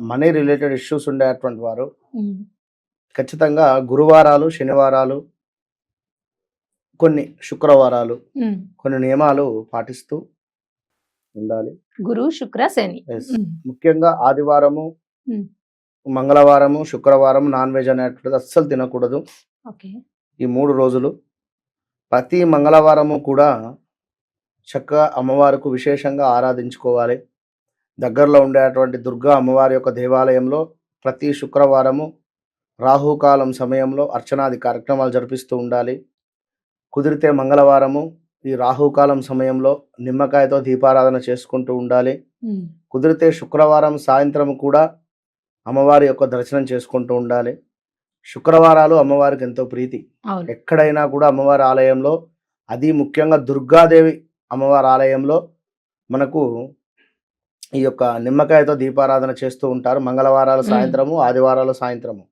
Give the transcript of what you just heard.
Money related issues ఉండేటువంటి వారు ఖచ్చితంగా గురువారాలు శనివారాలు కొన్ని శుక్రవారాలు. కొన్ని నియమాలు పాటిస్తూ ఉండాలి. గురు శుక్ర శని. ముఖ్యంగా ఆదివారము. మంగళవారము శుక్రవారం నాన్ వెజ్ అనేటువంటిది అస్సలు తినకూడదు. ఈ మూడు రోజులు ప్రతి మంగళవారము కూడా చక్కగా అమ్మవారికి విశేషంగా ఆరాధించుకోవాలి. దగ్గరలో ఉండేటువంటి దుర్గా అమ్మవారి యొక్క దేవాలయంలో ప్రతి శుక్రవారము రాహుకాలం సమయంలో అర్చనాది కార్యక్రమాలు జరిపిస్తూ ఉండాలి. కుదిరితే మంగళవారము ఈ రాహుకాలం సమయంలో నిమ్మకాయతో దీపారాధన చేసుకుంటూ ఉండాలి. కుదిరితే శుక్రవారం సాయంత్రం కూడా అమ్మవారి యొక్క దర్శనం చేసుకుంటూ ఉండాలి. శుక్రవారాలు అమ్మవారికి ఎంతో ప్రీతి. ఎక్కడైనా కూడా అమ్మవారి ఆలయంలో అది ముఖ్యంగా దుర్గాదేవి అమ్మవారి ఆలయంలో మనకు ఈ యొక్క నిమ్మకాయతో దీపారాధన చేస్తూ ఉంటారు మంగళవారాలు. సాయంత్రము ఆదివారాలు సాయంత్రము